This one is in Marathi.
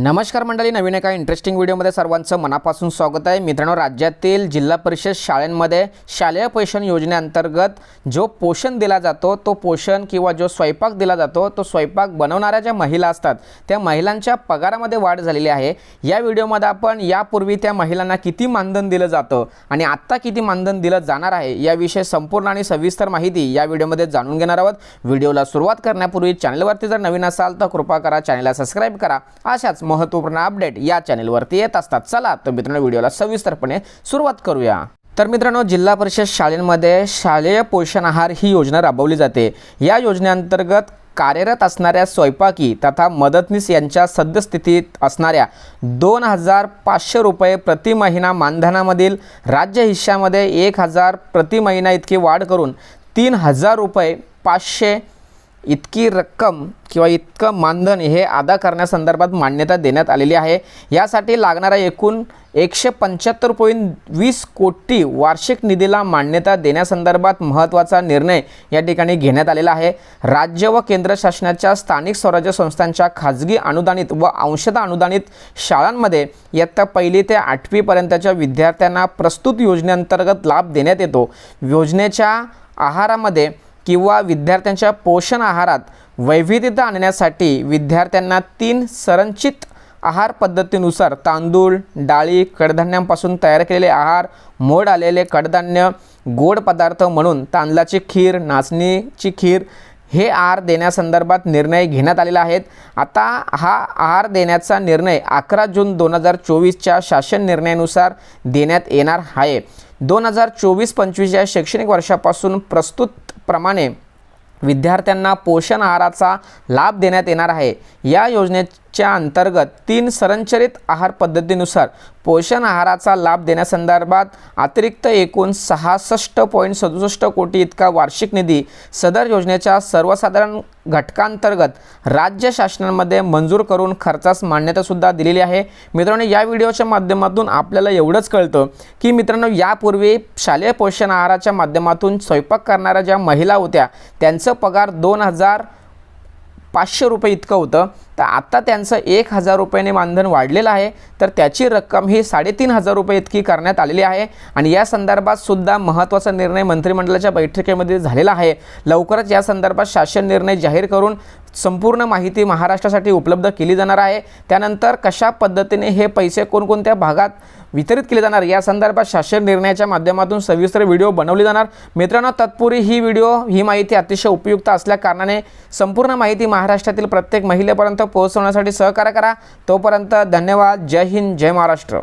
नमस्कार मंडळी नवीन एका इंटरेस्टिंग व्हिडिओमध्ये सर्वांचं मनापासून स्वागत आहे. मित्रांनो राज्यातील जिल्हा परिषद शाळांमध्ये शालेय पोषण योजनेअंतर्गत जो पोषण दिला जातो तो पोषण किंवा जो स्वयंपाक दिला जातो तो स्वयंपाक बनवणाऱ्या ज्या महिला असतात त्या महिलांच्या पगारामध्ये वाढ झालेली आहे. या व्हिडिओमध्ये आपण यापूर्वी त्या महिलांना किती मानधन दिलं जातं आणि आत्ता किती मानधन दिलं जाणार आहे याविषयी संपूर्ण आणि सविस्तर माहिती या व्हिडिओमध्ये जाणून घेणार आहोत. व्हिडिओला सुरुवात करण्यापूर्वी चॅनलवरती जर नवीन असाल तर कृपा करा चॅनलला सबस्क्राईब करा. अशाच महत्त्वपूर्ण अपडेट या चॅनलवरती येत असतात. चला तर मित्रांनो व्हिडिओला सविस्तरपणे सुरुवात करूया. तर मित्रांनो जिल्हा परिषद शाळेमध्ये शालेय पोषण आहार ही योजना राबवली जाते. या योजनेअंतर्गत कार्यरत असणाऱ्या स्वयंपाकी तथा मदतनीस यांच्या सद्यस्थितीत असणाऱ्या दोन हजार पाचशे रुपये प्रति महिना मानधनामधील राज्य हिश्श्यामध्ये एक हजार प्रति महिना इतकी वाढ करून तीन हजार रुपये पाचशे इतकी रक्कम किंवा इतकं मानधन हे अदा करण्यासंदर्भात मान्यता देण्यात आलेली आहे. यासाठी लागणारा एकूण एकशे पंच्याहत्तर पॉईंट वीस कोटी वार्षिक निधीला मान्यता देण्यासंदर्भात महत्त्वाचा निर्णय या ठिकाणी घेण्यात आलेला आहे. राज्य व केंद्र शासनाच्या स्थानिक स्वराज्य संस्थांच्या खाजगी अनुदानित व अंशतः अनुदानित शाळांमध्ये इयत्ता पहिली ते आठवीपर्यंतच्या विद्यार्थ्यांना प्रस्तुत योजनेअंतर्गत लाभ देण्यात येतो. योजनेच्या आहारामध्ये किंवा विद्यार्थ्यांच्या पोषण आहारात वैविध्यता आणण्यासाठी विद्यार्थ्यांना तीन संरचित आहार पद्धतीनुसार तांदूळ डाळी कडधान्यांपासून तयार केलेले आहार मोड आलेले कडधान्य गोड पदार्थ म्हणून तांदळाची खीर नाचणीची खीर हे आहार देण्यासंदर्भात निर्णय घेण्यात आलेला आहेत आता हा आहार देण्याचा निर्णय अकरा जून दोन हजार चोवीसच्या शासन निर्णयानुसार देण्यात येणार आहे. दोन हजार चोवीस पंचवीस या शैक्षणिक वर्षापासून प्रस्तुत प्रमाणे विद्यार्थ्यांना पोषण आहाराचा लाभ देण्यात येणार आहे. या योजनेच्या अंतर्गत तीन संरचरित आहार पद्धतीनुसार पोषण आहाराचा लाभ देण्यासंदर्भात अतिरिक्त एकूण सहासष्ट पॉईंट सदुसष्ट कोटी इतका वार्षिक निधी सदर योजनेच्या सर्वसाधारण घटकांतर्गत राज्य शासनामध्ये मंजूर करून खर्चास मान्यतासुद्धा दिलेली आहे. मित्रांनो या व्हिडिओच्या माध्यमातून आपल्याला एवढंच कळतं की मित्रांनो यापूर्वी शालेय पोषण आहाराच्या माध्यमातून स्वयंपाक करणाऱ्या ज्या महिला होत्या त्यांचं पगार दोन हजार पाचशे रुपये इतकं होतं. तर आत्ता त्यांचं एक हजार रुपयाने मानधन वाढलेलं आहे. तर त्याची रक्कम ही साडेतीन हजार रुपये इतकी करण्यात आलेली आहे. आणि या संदर्भात सुद्धा महत्त्वाचा निर्णय मंत्रिमंडळाच्या बैठकीमध्ये झालेला आहे. लवकरच या संदर्भात शासन निर्णय जाहीर करून संपूर्ण माहिती महाराष्ट्रासाठी उपलब्ध केली जाणार आहे. त्यानंतर कशा पद्धतीने हे पैसे कोणकोणत्या भागात वितरित केले जाणार? या संदर्भात शासन निर्णयाच्या माध्यमातून सविस्तर व्हिडिओ बनवले जाणार. मित्रांनो तत्पूर्वी ही व्हिडिओ ही माहिती अतिशय उपयुक्त असल्या कारणाने संपूर्ण माहिती महाराष्ट्रातील प्रत्येक महिलेपर्यंत पोहोचवण्यासाठी सहकार्य करा. तोपर्यंत धन्यवाद. जय हिंद जय महाराष्ट्र.